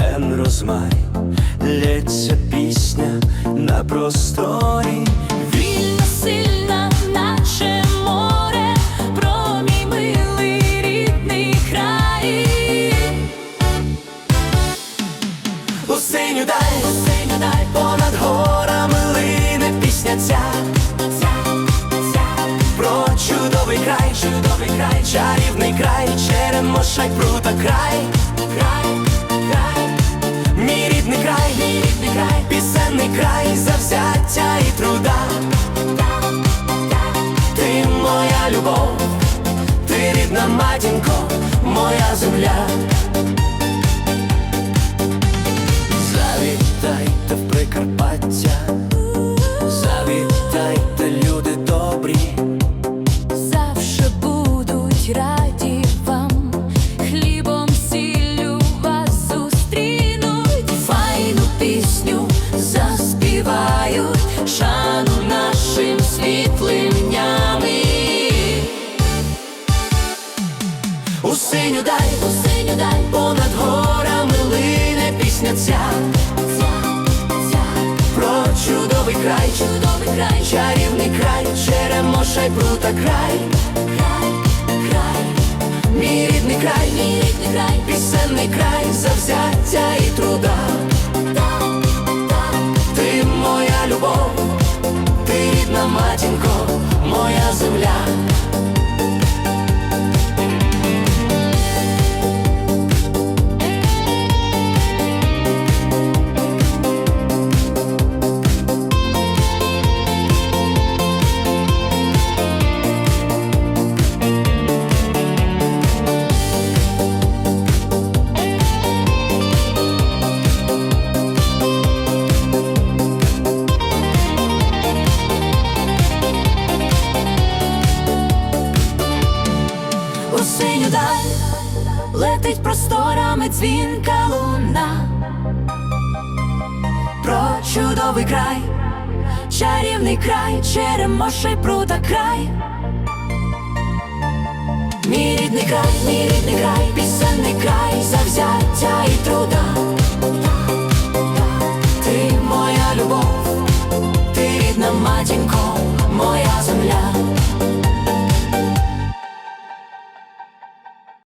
ген розмай, лється пісня на просторі. Вільна, сильна, наче море, про мій милий рідний край. У синю дай, у синю дай, понад горами лине пісня ця. Про чудовий край, чудовий край, чарівний край, черемоша й прута край, матінко, моя земля. Синю дай, у синю дай. Понад горами лине пісня ця, про чудовий край, чудовий край, чарівний край, черемоша й прута край, край, край, мій рідний край, мій рідний край, пісенний край, завзяття і труда. синю даль летить просторами дзвінка луна, про чудовий край, чарівний край, черемошей прута край, мій рідний край, мій рідний край, пісенний край, завзяття і труда. Ти моя любов, ти рідна матінко.